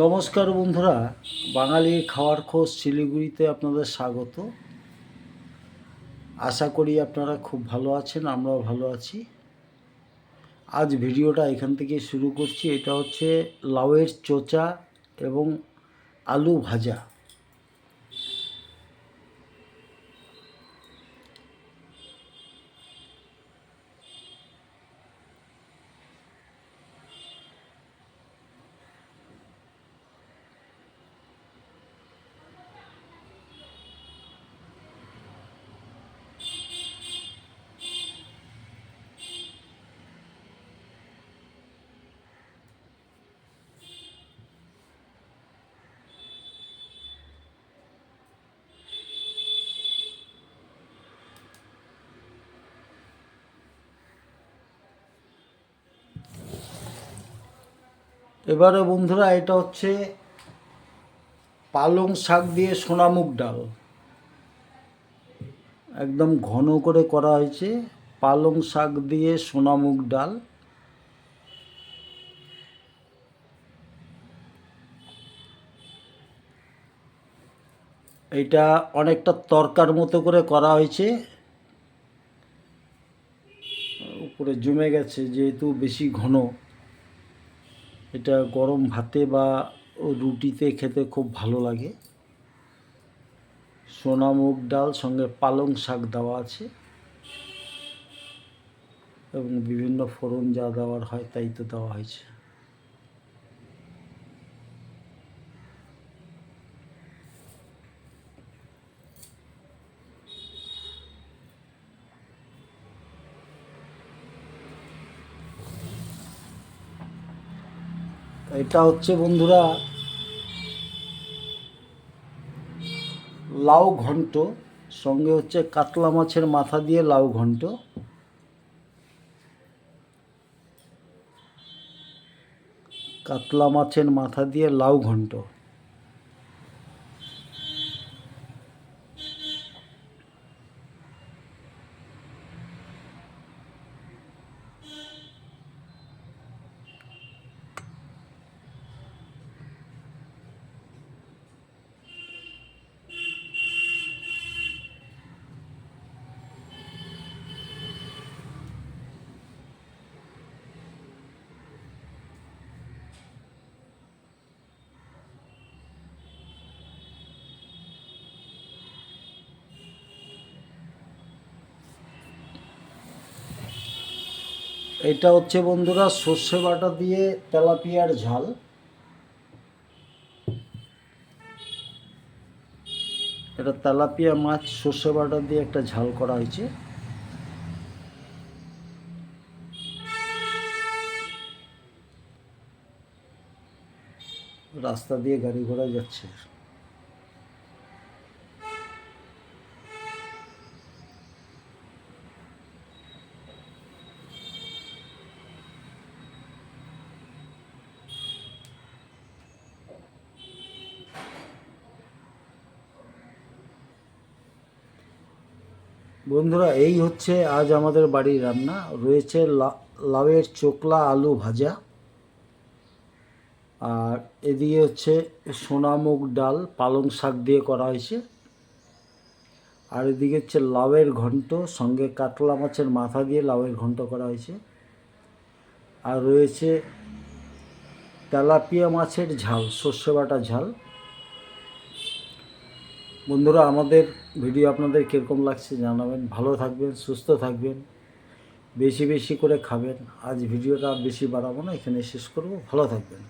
নমস্কার বন্ধুরা, বাঙালি খাওয়ার খোঁজ শিলিগুড়িতে আপনাদের স্বাগত। আশা করি আপনারা খুব ভালো আছেন, আমরাও ভালো আছি। আজ ভিডিওটা এখান থেকে শুরু করছি, এটা হচ্ছে লাউয়ের চোচা এবং আলু ভাজা। এবারে বন্ধুরা এটা হচ্ছে পালং শাক দিয়ে সোনামুগ ডাল। একদম ঘন করে করা হয়েছে পালং শাক দিয়ে সোনামুগ ডাল। এটা অনেকটা তরকার মতো করে করা হয়েছে। উপরে জমে গেছে, যেহেতু বেশি ঘন। এটা গরম ভাতে বা রুটিতে খেতে খুব ভালো লাগে। সোনা মুগ ডাল, সঙ্গে পালং শাক দেওয়া আছে। এবং বিভিন্ন ফোড়ন যা দেওয়ার হয় তাই তো দেওয়া হয়েছে। এটা হচ্ছে বন্ধুরা লাউ ঘন্ট, সঙ্গে হচ্ছে কাতলা মাছের মাথা দিয়ে লাউ ঘন্ট। কাতলা মাছের মাথা দিয়ে লাউ ঘন্ট। এটা হচ্ছে বন্ধুরা সর্ষে বাটা দিয়ে তেলাপিয়ার ঝাল। এটা তেলাপিয়া মাছ, সর্ষে বাটা দিয়ে একটা ঝাল করা হয়েছে। রাস্তা দিয়ে গাড়ি ঘোড়া যাচ্ছে। বন্ধুরা, এই হচ্ছে আজ আমাদের বাড়ির রান্না। রয়েছে লাউয়ের চোকলা আলু ভাজা। আর এদিকে হচ্ছে সোনামুগ ডাল, পালং শাক দিয়ে করা হয়েছে। আর এদিকে হচ্ছে লাউয়ের ঘন্ট, সঙ্গে কাতলা মাছের মাথা দিয়ে লাউয়ের ঘন্ট করা হয়েছে। আর রয়েছে তেলাপিয়া মাছের ঝাল, সর্ষে বাটা ঝাল। বন্ধুরা, আমাদের ভিডিও আপনাদের কীরকম লাগছে জানাবেন। ভালো থাকবেন, সুস্থ থাকবেন, বেশি বেশি করে খাবেন। আজ ভিডিওটা বেশি বাড়াবো না এখানে শেষ করব। ভালো থাকবেন।